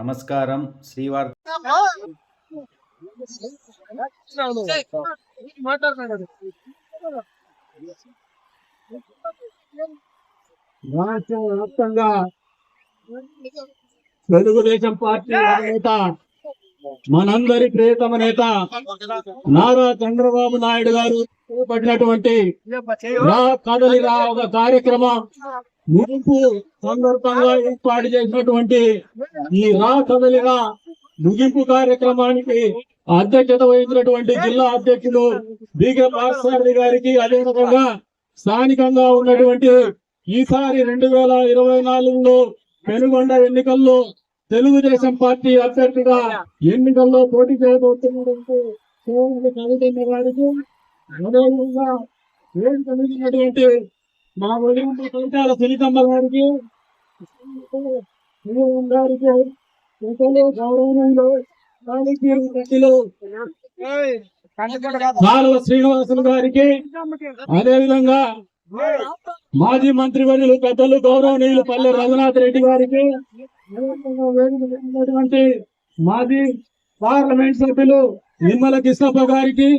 నమస్కారం శ్రీవార్ రాష్ట్ర వ్యాప్తంగా తెలుగుదేశం పార్టీ నేత మనందరి ప్రియతమ నేత నారా చంద్రబాబు నాయుడు గారు చేపట్టినటువంటి రా కదలి రా ఒక కార్యక్రమం ముగింపు సందర్భంగా ఏర్పాటు చేసినటువంటి ఈ రా కదలి రా ముగింపు కార్యక్రమానికి అధ్యక్షత వహించినటువంటి జిల్లా అధ్యక్షులు బీకే పార్సారథి గారికి అదే రకంగా స్థానికంగా ఉన్నటువంటి ఈసారి రెండు వేల ఇరవై నాలుగులో పెనుగొండ ఎన్నికల్లో తెలుగుదేశం పార్టీ అభ్యర్థిగా ఎన్నికల్లో పోటీ చేయబోతున్నటువంటి గారికి అదేవిధంగా మీద ఉన్నటువంటి మా ఒడిగంటి కవితాల సునీతమ్మ గారికి గారికి కాళీకీరు గట్టిలు కాలువ శ్రీనివాసులు గారికి అదేవిధంగా మాజీ మంత్రి వర్యులు పెద్దలు గౌరవనీయులు పల్లె రఘునాథ్ రెడ్డి గారికి మాజీ పార్లమెంట్ సభ్యులు నిమ్మల కిష్టప్ప గారికి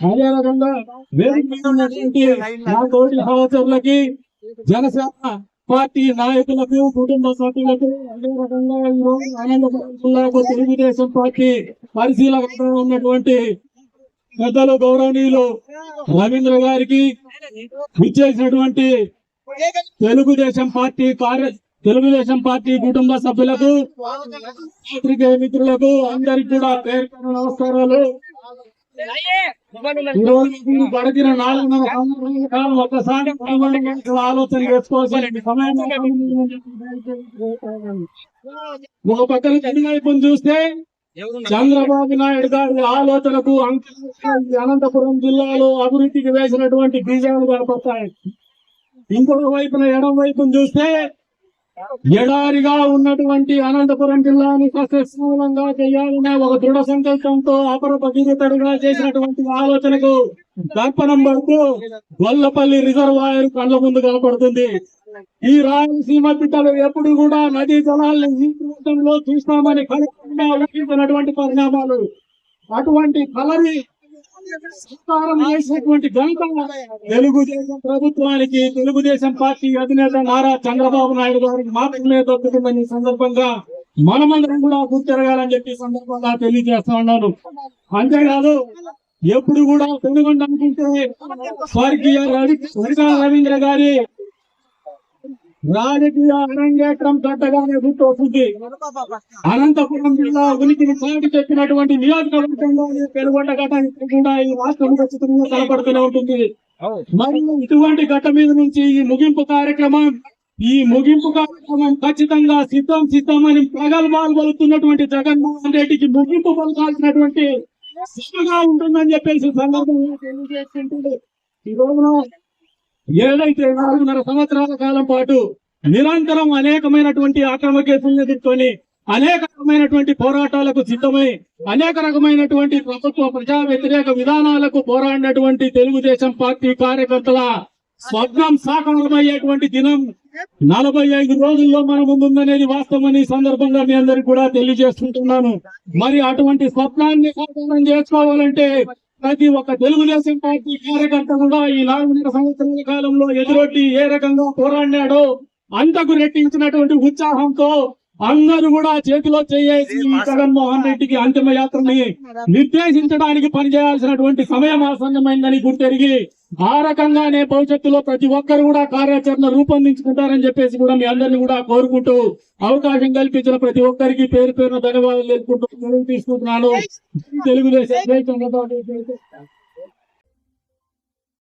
అదే రకంగా వేదిక ఉన్నటువంటి నా తోటి సహచరులకి జనసేన పార్టీ నాయకులకు కుటుంబ సభ్యులకు అదే రకంగా ఈరోజు అనంతపురం జిల్లాకు తెలుగుదేశం పార్టీ పరిశీలకంగా ఉన్నటువంటి పెద్దలు గౌరవనీయులు రవీంద్ర గారికి ఇచ్చేసినటువంటి తెలుగుదేశం పార్టీ కార్య తెలుగుదేశం పార్టీ కుటుంబ సభ్యులకు పత్రికేయ మిత్రులకు అందరికి కూడా పేరు నమస్కారాలు. ఈ రోజు మీరు గడిచిన నాలుగున్నర సంవత్సరాల కాలం ఒకసారి ఆలోచన చేసుకోవాల్సిన సమయం ఒక పక్కన చూస్తే చంద్రబాబు నాయుడు గారి ఆలోచనకు అనంతపురం జిల్లాలో అభివృద్ధికి వేసినటువంటి బీజాలు కనపడతాయి. ఇంకొక వైపున ఎడం వైపును చూస్తే ఎడారిగా ఉన్నటువంటి అనంతపురం జిల్లాని సస్యశూలంగా చేయాలనే ఒక దృఢ సంకల్పంతో అపర భగీరథుడిగా చేసినటువంటి ఆలోచనకు దర్పణం పడుతూ గొల్లపల్లి రిజర్వాయర్ కళ్ళ ముందు కనపడుతుంది ఈ రాయలసీమ బిడ్డలు ఎప్పుడు కూడా నదీ జలాలను ఈ ప్రాంతంలో చూస్తామని కలకుండా ఊహించినటువంటి పరిణామాలు. అటువంటి కలరి చేసినటువంటి ఘనత తెలుగుదేశం ప్రభుత్వానికి తెలుగుదేశం పార్టీ అధినేత నారా చంద్రబాబు నాయుడు గారికి మాత్రమే దొరుకుతుందని సందర్భంగా మనమందరం కూడా గుర్తిరగాలని చెప్పి సందర్భంగా తెలియజేస్తా ఉన్నాను. అంతేకాదు ఎప్పుడు కూడా తెలుగు అనుకుంటే స్వర్గీయ రవీంద్ర గారి రాజకీయ అరంగేట్రం కట్టగానే గుర్తొస్తుంది అనంతపురం జిల్లా ఉనికిని చాటి చెప్పినటువంటి నియోజకవర్గంలోని పెనుగొండ ఘటన కూడా ఈ రాష్ట్రం ఖచ్చితంగా కనపడుతూనే ఉంటుంది. మరియు ఇటువంటి ఘట్ట మీద నుంచి ఈ ముగింపు కార్యక్రమం ఈ ముగింపు కార్యక్రమం ఖచ్చితంగా సిద్ధం సిద్ధం అని ప్రగల్భాలు పలుతున్నటువంటి జగన్మోహన్ రెడ్డికి ముగింపు పలకాల్సినటువంటి సభగా ఉంటుందని చెప్పేసి సందర్భంగా తెలియజేస్తుంటుంది ఈ రోజున ఏదైతే నాలుగున్నర సంవత్సరాల కాలం పాటు నిరంతరం అనేకమైనటువంటి అక్రమ కేసులను ఎదుర్కొని అనేక రకమైనటువంటి పోరాటాలకు సిద్ధమై అనేక రకమైనటువంటి ప్రభుత్వ ప్రజా వ్యతిరేక విధానాలకు పోరాడినటువంటి తెలుగుదేశం పార్టీ కార్యకర్తల స్వప్నం సాకారమయ్యేటువంటి దినం నలభై ఐదు రోజుల్లో మన ముందుందనేది వాస్తవం ఈ సందర్భంగా మీ అందరికి కూడా తెలియజేస్తుంటున్నాను. మరి అటువంటి స్వప్నాన్ని సాకారం చేసుకోవాలంటే ప్రతి ఒక్క తెలుగుదేశం పార్టీ కార్యకర్త కూడా ఈ నాలుగున్నర సంవత్సరాల కాలంలో ఎదురొట్టి ఏ రకంగా పోరాడినాడో అంతకు రెట్టించినటువంటి ఉత్సాహంతో అందరూ కూడా చేతిలో చేసి జగన్మోహన్ రెడ్డికి అంతిమ యాత్రని నిర్దేశించడానికి పనిచేయాల్సినటువంటి సమయం ఆసన్నమైందని గుర్తెరిగి ఆ రకంగానే భవిష్యత్తులో ప్రతి ఒక్కరు కూడా కార్యాచరణ రూపొందించుకుంటారని చెప్పేసి కూడా మీ అందరిని కూడా కోరుకుంటూ అవకాశం కల్పించిన ప్రతి ఒక్కరికి పేరు పేరున ధన్యవాదాలు తెలుపుకుంటూ తీసుకుంటున్నాను తెలుగుదేశం.